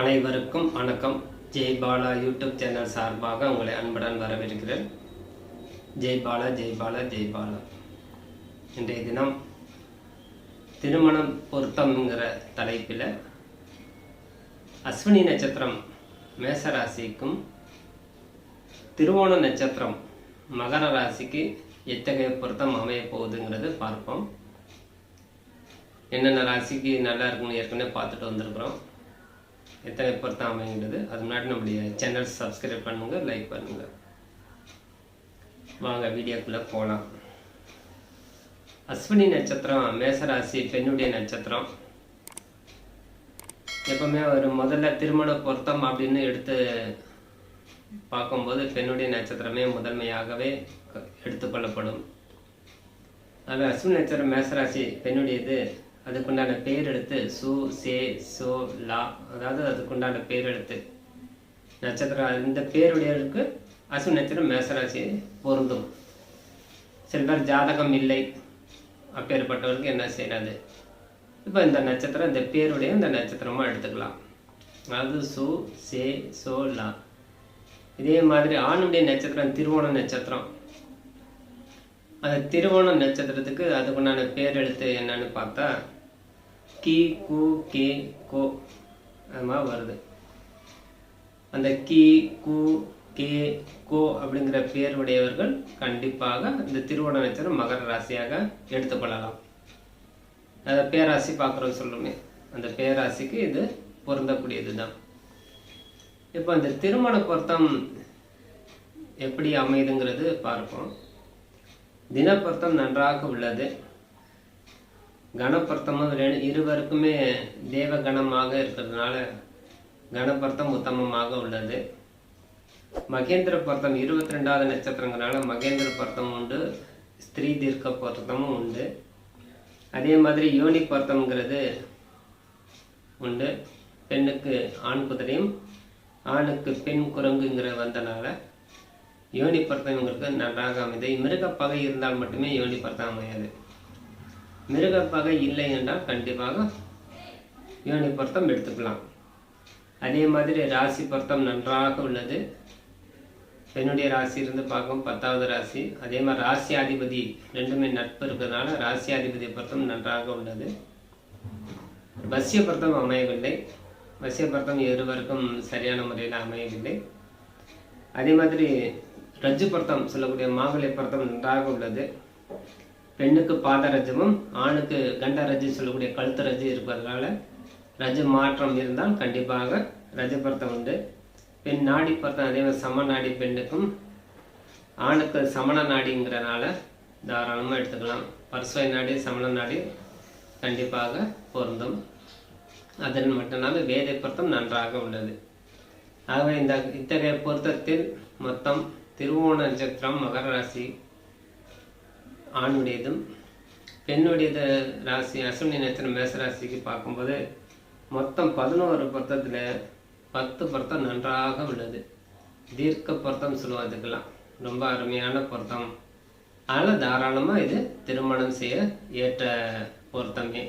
அனைவருக்கும் வணக்கம். Jai Bala YouTube channel சார்பாக உங்களை அன்புடன் வரவேற்கிறேன். ஜெய் பாலா ஜெய் பாலா ஜெய் பாலா. இன்றைய தினம் திருமணம் பொருத்தம்ங்கிற தலைப்பில் அஸ்வினி நட்சத்திரம் மேசராசிக்கும் திருவோண நட்சத்திரம் மகர ராசிக்கு எத்தகைய பொருத்தம் அமைய போகுதுங்கிறது பார்ப்போம். என்னென்ன ராசிக்கு நல்லா இருக்குன்னு ஏற்கனவே பார்த்துட்டு வந்திருக்கிறோம். எத்தனை பொருத்தம் அமைங்கிறது அது முன்னாடி நம்முடைய சேனல் சப்ஸ்கிரைப் பண்ணுங்கள் லைக் பண்ணுங்கள் வாங்க வீடியோக்குள்ளே போகலாம் அஸ்வினி நட்சத்திரம் மேசராசி பெண்ணுடைய நட்சத்திரம். எப்பவுமே ஒரு முதல்ல திருமண பொருத்தம் அப்படின்னு எடுத்து பார்க்கும்போது பெண்ணுடைய நட்சத்திரமே முதன்மையாகவே க- எடுத்துக்கொள்ளப்படும் அதில் அஸ்வினி நட்சத்திரம் மேசராசி பெண்ணுடையது அதுக்குண்டான பேர் எடுத்து சு சே சோ லா அதாவது அதுக்குண்டான பேர் எடுத்து நட்சத்திரம் இந்த பேருடையவருக்கு அசு நட்சத்திரம் மேசராசி பொருந்தும். சில பேர் ஜாதகம் இல்லை. அப்பேற்பட்டவருக்கு என்ன செய்யறது? இப்போ இந்த நட்சத்திரம் இந்த பேருடைய இந்த நட்சத்திரமாக எடுத்துக்கலாம். அது சு சே சோ லா. இதே மாதிரி ஆணுடைய நட்சத்திரம் திருவோண நட்சத்திரம். அந்த திருவோண நட்சத்திரத்துக்கு அதுக்குண்டான பேர் எழுத்து என்னன்னு பார்த்தா கி கு கே கோ. அது மாதிரி வருது. அந்த கி கு கே கோ அப்படிங்கிற பேர் உடையவர்கள் கண்டிப்பாக இந்த திருவோண நட்சத்திரம் மகர ராசியாக எடுத்துக்கொள்ளலாம் அதை பேராசி பார்க்குறோம் சொல்லுமே. அந்த பேராசிக்கு இது பொருந்தக்கூடியது தான் இப்போ இந்த திருமண பொருத்தம் எப்படி அமையுதுங்கிறது பார்ப்போம். தினப்பொருத்தம் நன்றாக உள்ளது. கணப்பர்த்தமும் ரெண்டு இருவருக்குமே தேவ கணமாக இருக்கிறதுனால கணப்பர்த்தம் உத்தமமாக உள்ளது. மகேந்திர பர்த்தம் இருபத்தி ரெண்டாவது நட்சத்திரங்கிறனால மகேந்திர பர்த்தம் உண்டு ஸ்திரீ தீர்க்க பொருத்தமும் உண்டு. அதே மாதிரி யோனி பொருத்தம்ங்கிறது உண்டு. பெண்ணுக்கு ஆண் குதிரையும் ஆணுக்கு பெண் குரங்குங்கிற வந்தனால யோனி பொருத்தம் இவங்களுக்கு நன்றாக அமைது. மிருகப்பகை இருந்தால் மட்டுமே யோனி பொருத்தம் அமையாது. மிருகப்பகை இல்லை என்றால் கண்டிப்பாக யோனி பொருத்தம் எடுத்துக்கலாம். அதே மாதிரி ராசி பொருத்தம் நன்றாக உள்ளது. பெண்ணுடைய ராசி இருந்து பார்க்கும் பத்தாவது ராசி. அதே மாதிரி ராசியாதிபதி ரெண்டுமே நட்பு இருக்கிறதுனால ராசியாதிபதி பொருத்தம் நன்றாக உள்ளது. வசிய பொருத்தம் அமையவில்லை. வசிய பொருத்தம் இருவருக்கும் சரியான முறையில் அமையவில்லை. அதே மாதிரி ரஜ்ஜு பொருத்தம் சொல்லக்கூடிய மாங்கல்ய பொருத்தம் நன்றாக உள்ளது. பெண்ணுக்கு பாதரஜமும் ஆணுக்கு கண்ட சொல்லக்கூடிய கழுத்து ரஜம் இருப்பதனால ரஜ மாற்றம் இருந்தால் கண்டிப்பாக ரஜபர்த்தம் உண்டு. பெண் நாடி பொருத்தம் அதே மாதிரி சம நாடி பெண்ணுக்கும் ஆணுக்கு சமண நாடிங்கிறனால தாராளமாக எடுத்துக்கலாம். பர்சுவை நாடி சமண நாடி கண்டிப்பாக பொருந்தும். அதன் மட்டுமல்லாது வேதை பொருத்தம் நன்றாக உள்ளது. ஆகவே இந்த இத்தகைய பொருத்தத்தில் மொத்தம் திருவோண நட்சத்திரம் மகர ராசி ஆணுடையதும் பெண்ணுடையது ராசி அஸ்வினி நட்சத்திரம் மேசராசிக்கு பார்க்கும்போது மொத்தம் பதினோரு பொருத்தத்தில் பத்து பொருத்தம் நன்றாக உள்ளது. தீர்க்க பொருத்தம் சொல்லுவதுக்கெல்லாம் ரொம்ப அருமையான பொருத்தம். அதனால் தாராளமாக இது திருமணம் செய்ய ஏற்ற பொருத்தமே.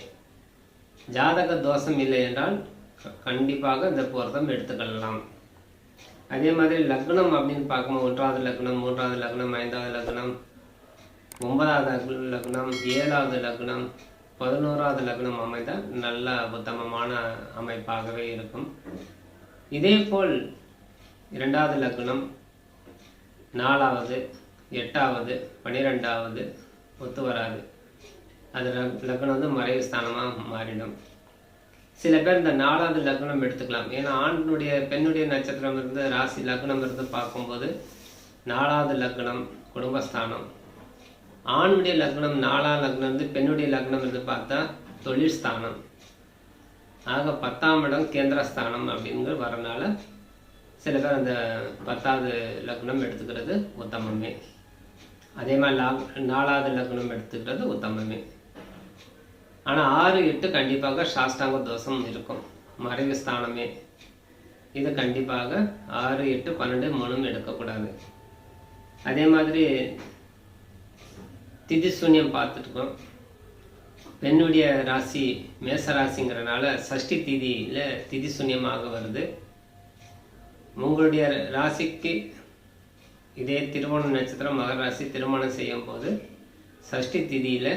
ஜாதக தோஷம் இல்லை என்றால் கண்டிப்பாக இந்த பொருத்தம் எடுத்துக்கொள்ளலாம். அதே மாதிரி லக்னம் அப்படின்னு பார்க்கும்போது ஒன்றாவது லக்னம் மூன்றாவது லக்னம் ஐந்தாவது லக்னம் ஒன்பதாவது லக்னம் ஏழாவது லக்னம் பதினோராவது லக்னம் அமைந்தால் நல்ல உத்தமமான அமைப்பாகவே இருக்கும். இதே போல் இரண்டாவது லக்னம் நாலாவது எட்டாவது பன்னிரெண்டாவது ஒத்து வராது. அது லக்னம் வந்து மறைவு ஸ்தானமாக மாறிடும். சில பேர் இந்த நாலாவது லக்னம் எடுத்துக்கலாம். ஏன்னா ஆணுடைய பெண்ணுடைய நட்சத்திரம் இருந்து ராசி லக்னம் இருந்து பார்க்கும்போது நாலாவது லக்னம் குடும்பஸ்தானம். ஆணுடைய லக்னம் நாலாம் லக்னம் இருந்து பெண்ணுடைய லக்னம் இருந்து பார்த்தா தொழில் ஸ்தானம் ஆக பத்தாம் இடம் கேந்திரஸ்தானம் அப்படிங்கிற வரனால சில பேர் அந்த பத்தாவது லக்னம் எடுத்துக்கிறது உத்தமமே. அதே மாதிரி லா நாலாவது லக்னம் எடுத்துக்கிறது உத்தமமே. ஆனால் ஆறு எட்டு கண்டிப்பாக சாஸ்தாங்க தோஷம் இருக்கும். மறைவு ஸ்தானமே. இது கண்டிப்பாக ஆறு எட்டு பன்னெண்டு மூணும் எடுக்கக்கூடாது. அதே மாதிரி திதி சூன்யம் பார்த்துருக்கோம் பெண்ணுடைய ராசி மேச ராசிங்கிறனால சஷ்டி திதியில் திதி சூன்யமாக வருது. உங்களுடைய ராசிக்கு இதே திருமண நட்சத்திரம் மகர ராசி திருமணம் செய்யும் போது சஷ்டி திதியில்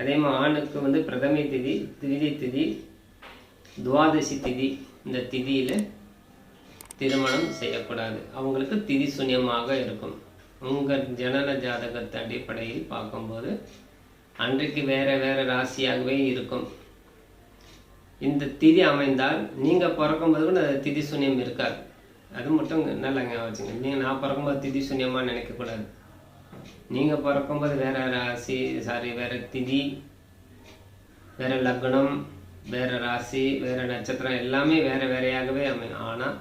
அதே மாதிரி ஆணுக்கு வந்து பிரதமை திதி திதி திதி துவாதசி திதி இந்த திதியில் திருமணம் செய்யக்கூடாது. அவங்களுக்கு திதி சூன்யமாக இருக்கும். உங்கள் ஜனன ஜாதகத்தை அடிப்படையில் பார்க்கும்போது அன்றைக்கு வேற வேற ராசியாகவே இருக்கும். இந்த திதி அமைந்தால் நீங்கள் பிறக்கும்போது கூட திதி சூன்யம் இருக்காது. அது மட்டும் நல்லா வச்சுங்க. நீங்கள் நான் பிறக்கும்போது திதி சூன்யமாக நினைக்கக்கூடாது. நீங்கள் பிறக்கும்போது வேற ராசி சாரி வேற திதி வேற லக்னம் வேற ராசி வேற நட்சத்திரம் எல்லாமே வேற வேறையாகவே அமையும். ஆனால்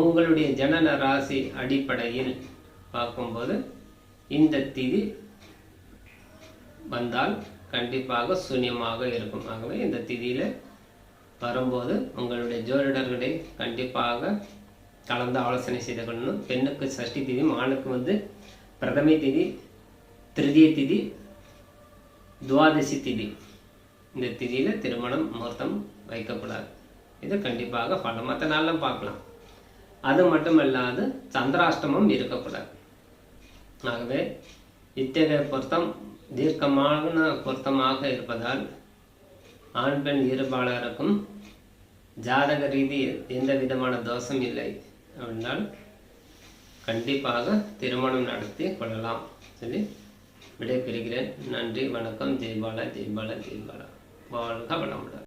உங்களுடைய ஜனன ராசி அடிப்படையில் பார்க்கும்போது இந்த திதி வந்தால் கண்டிப்பாக சூன்யமாக இருக்கும். ஆகவே இந்த திதியில் வரும்போது உங்களுடைய ஜோதிடர்களை கண்டிப்பாக கலந்து ஆலோசனை செய்து கொள்ளணும். பெண்ணுக்கு சஷ்டி திதி ஆணுக்கு வந்து பிரதமை திதி திருதிய திதி துவாதசி திதி. இந்த திதியில் திருமணம் முகூர்த்தம் வைக்கக்கூடாது. இது கண்டிப்பாக பல மற்ற நாள்லாம் பார்க்கலாம். அது மட்டும் இல்லாது சந்திராஷ்டமம் இருக்கக்கூடாது. ஆகவே இத்தகைய பொருத்தம் தீர்க்கமான பொருத்தமாக இருப்பதால் ஆண் பெண் இருபாளருக்கும் ஜாதக ரீதி எந்த விதமான தோஷம் இல்லை அப்படின்னால் கண்டிப்பாக திருமணம் நடத்தி கொள்ளலாம் சொல்லி விடைபெறுகிறேன். நன்றி வணக்கம். ஜெய்பாலா ஜெய்பாலா ஜெய்பாலா வாழ்க வளமுடன்.